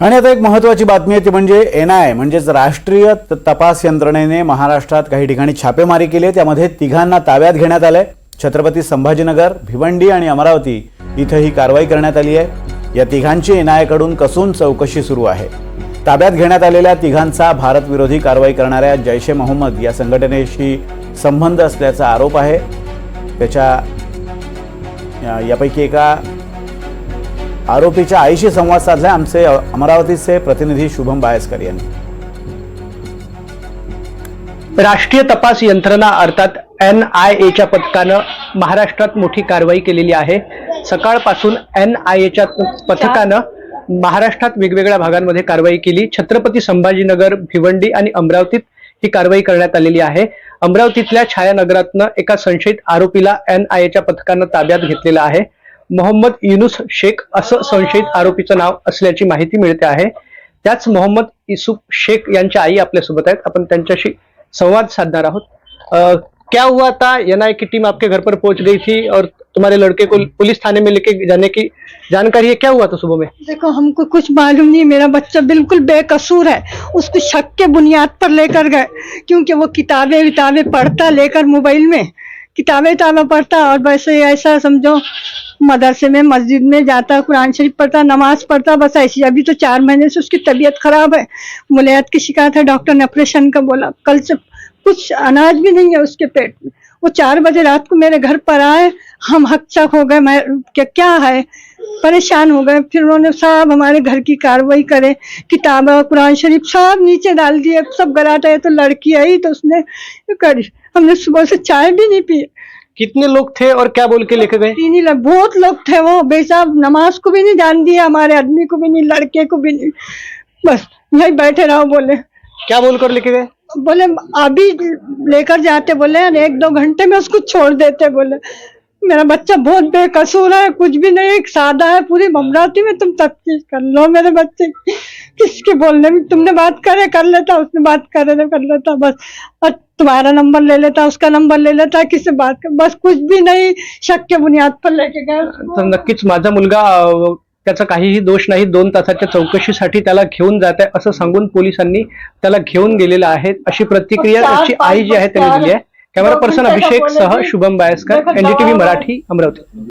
आणि आता एक महत्वाची बातमी आहे ती म्हणजे एन आय म्हणजेच राष्ट्रीय त- तपास यंत्रणेने महाराष्ट्रात काही ठिकाणी छापेमारी केली आहे. त्यामध्ये तिघांना ताब्यात घेण्यात आलंय. छत्रपती संभाजीनगर भिवंडी आणि अमरावती इथं ही कारवाई करण्यात आली आहे. या तिघांची एन आयकडून कसून चौकशी सुरू आहे. ताब्यात घेण्यात आलेल्या तिघांचा भारतविरोधी कारवाई करणाऱ्या जैश ए मोहम्मद या संघटनेशी संबंध असल्याचा आरोप आहे. त्याच्या यापैकी एका आरोपीच्या आईशी संवाद साधला आमचे अमरावतीचे प्रतिनिधी शुभम बायसकर यांनी. राष्ट्रीय तपास यंत्रणा अर्थात एन आय एच्या पथकानं महाराष्ट्रात मोठी कारवाई केलेली आहे. सकाळपासून एन आय एच्या पथकानं महाराष्ट्रात वेगवेगळ्या भागांमध्ये कारवाई केली. छत्रपती संभाजीनगर भिवंडी आणि अमरावतीत ही कारवाई करण्यात आलेली आहे. अमरावतीतल्या छायानगरातनं एका संशयित आरोपीला एन आय एच्या पथकानं ताब्यात घेतलेलं आहे. मोहम्मद युनुस शेख असं संशयित आरोपीचं नाव असल्याची माहिती मिळते आहे. त्याच मोहम्मद युसुफ शेख आई आपल्यासोबत आहेत. आपण त्यांच्याशी संवाद साधणार आहोत. क्या हुआ था? एनआई की टीम आपके घर पर पहुँच गई थी और तुम्हारे लड़के को पुलिस थाने में लेके जाने की जानकारी है? क्या हुआ था सुबह में? देखो, हमको कुछ मालूम नहीं। मेरा बच्चा बिल्कुल बेकसूर है। उसको शक के बुनियाद पर लेकर गए, क्योंकि वो किताबें विताबें पढ़ता लेकर मोबाइल में किताबें किताबें पढ़ता और वैसे ऐसा समझो मदरसे में, मस्जिद में जाता, कुरान शरीफ पढ़ता, नमाज़ पढ़ता, बस ऐसी। अभी तो चार महीने से उसकी तबीयत खराब है। मुलैत की शिकायत है, डॉक्टर ने ऑपरेशन का बोला। कल से कुछ अनाज भी नहीं है उसके पेट में। वो चार बजे रात को मेरे घर पर आए, हम हकचक हो गए, मैं क्या क्या है? परेशान हो गए। फिर उन्होंने सब हमारे घर की कार्रवाई करे, किताब कुरान शरीफ सब नीचे डाल दिए। सब गराटा है तो लड़की आई तो उसने करी। हमने सुबह से चाय भी नहीं पी। कितने लोग थे और क्या बोल के लेके गए? तीन ही लोग बहुत लोग थे वो बेसाब नमाज़ को भी नहीं जान दिया हमारे आदमी को भी नहीं लड़के को भी नहीं। बस यही बैठे रहो बोले। क्या बोलकर लेके गए? बोले अभी लेकर जाते बोले एक दो घंटे में उसको छोड़ देते बोले। मेरा बच्चा बहुत बेकसूर है कुछ भी नहीं एक सादा है पूरी अमरावती में तुम तफ्तीश कर लो मेरे बच्चे की। किसके बोलने में? तुमने बात करे कर लेता उसने बात करे तो कर लेता बस। और तुम्हारा नंबर ले लेता उसका नंबर ले लेता किससे बात कर बस कुछ भी नहीं शक के बुनियाद पर लेके गए। तर नक्कीच माझा मुलगा अ, त्याचा काहीही दोष नाही दोन तासाच्या चौकशीसाठी त्याला घेऊन जात आहे असं सांगून पोलिसांनी त्याला घेऊन गेलेला आहे. अशी प्रतिक्रिया त्याची आई जी आहे त्यांनी दिली आहे. कॅमेरा पर्सन अभिषेक सह शुभम बायस्कर एनडीटीव्ही मराठी अमरावती.